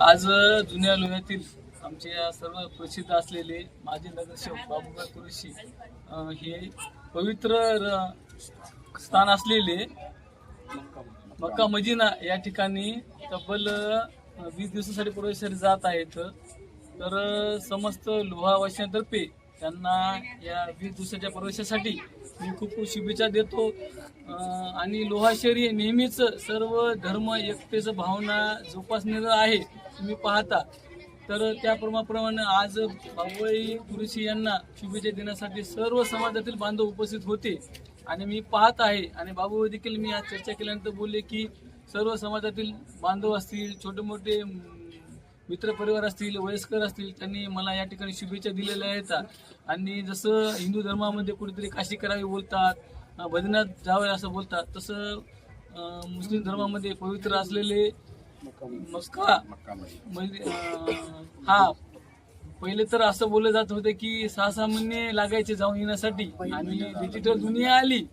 आज जुन्या लोह्यातील आमचे या सर्व प्रसिद्ध असलेले माजी नगरसेवक बाबूराव कुरेशी हे पवित्र र- स्थान असलेले मक्का मदिना या ठिकाणी तब्बल वीस दिवसासाठी प्रवेशासाठी जात आहेत. तर समस्त लोहावासियांतर्फे त्यांना या वीस दिवसाच्या प्रवेशासाठी मी खूप शुभेच्छा देतो. आणि लोहाशरी नेहमीच सर्व धर्म एकतेचं भावना जोपासलेलं आहे तुम्ही पाहता. तर त्याप्रमाणे आज बाबुई कुरेशी यांना शुभेच्छा देण्यासाठी सर्व समाजातील बांधव उपस्थित होते. आणि मी पाहत आहे आणि बाबू देखील मी आज चर्चा केल्यानंतर बोलले की सर्व समाजातील बांधव असतील छोटे मोठे मित्रपरिवार असतील वयस्कर असतील त्यांनी मला या ठिकाणी शुभेच्छा दिलेल्या आहेत. आणि जसं हिंदू धर्मामध्ये कुठेतरी काशी करावी बोलतात बद्रीनाथ भजनात जावे असं बोलतात तसं मुस्लिम धर्मामध्ये पवित्र असलेले मस्का म्हणजे हा पहिले तर असं बोललं जात होतं की सहा सहा महिने लागायचे जाऊन येण्यासाठी आणि डिजिटल दुनिया आली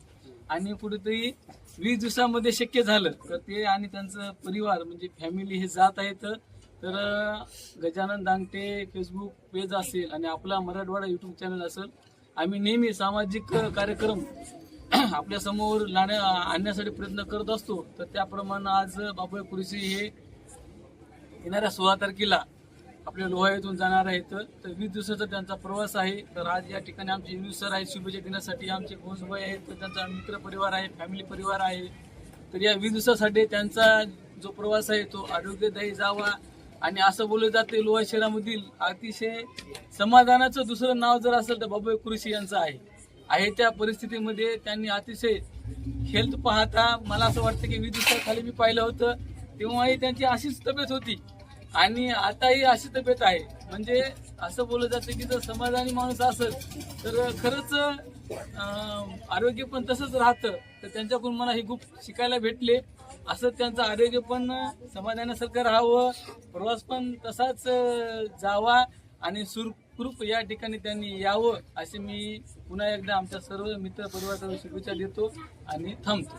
आणि कुठेतरी वीस दिवसामध्ये शक्य झालं. तर ते आणि त्यांचं परिवार म्हणजे फॅमिली हे जात आहेत. तर गजानन दांगटे फेसबुक पेज असेल आणि आपला मराठवाडा युट्यूब चॅनल असेल आम्ही नेहमी सामाजिक कार्यक्रम आपल्यासमोर लाण्या आणण्यासाठी प्रयत्न करत असतो. तर त्याप्रमाणे आज बाबा कुरेशी हे येणाऱ्या सोळा तारखेला आपल्या लोहा येथून जाणार आहेत तर वीस दिवसाचा त्यांचा प्रवास आहे. तर आज या ठिकाणी आमचे युनिट सर आहेत शुभेच्छा देण्यासाठी आमचे घोषभाई आहेत तर त्यांचा मित्र परिवार आहे फॅमिली परिवार आहे. तर या वीस दिवसासाठी त्यांचा जो प्रवास आहे तो आरोग्यदायी जावा. आणि असं बोललं जाते लोहा शहरामधील अतिशय समाधानाचं दुसरं नाव जर असेल तर बाबा कृषी यांचं आहे. आहे त्या परिस्थितीमध्ये त्यांनी अतिशय हेल्थ पाहता मला असं वाटतं की वीस दिवसाखाली मी पाहिलं होतं तेव्हाही त्यांची अशीच तब्येत होती. आणि आताही अशी तब्येत आहे. म्हणजे असं बोललं जातं की जर समाधानी माणूस असत तर खरंच आरोग्य पण तसंच राहतं. तर त्यांच्याकडून मला हे खूप शिकायला भेटले. असं त्यांचं आरोग्य पण समाधानासारखं राहावं. प्रवास पण तसाच जावा आणि सुरखुरूप या ठिकाणी त्यांनी यावं असे मी पुन्हा एकदा आमच्या सर्व मित्र परिवाराला शुभेच्छा देतो आणि थांबतो.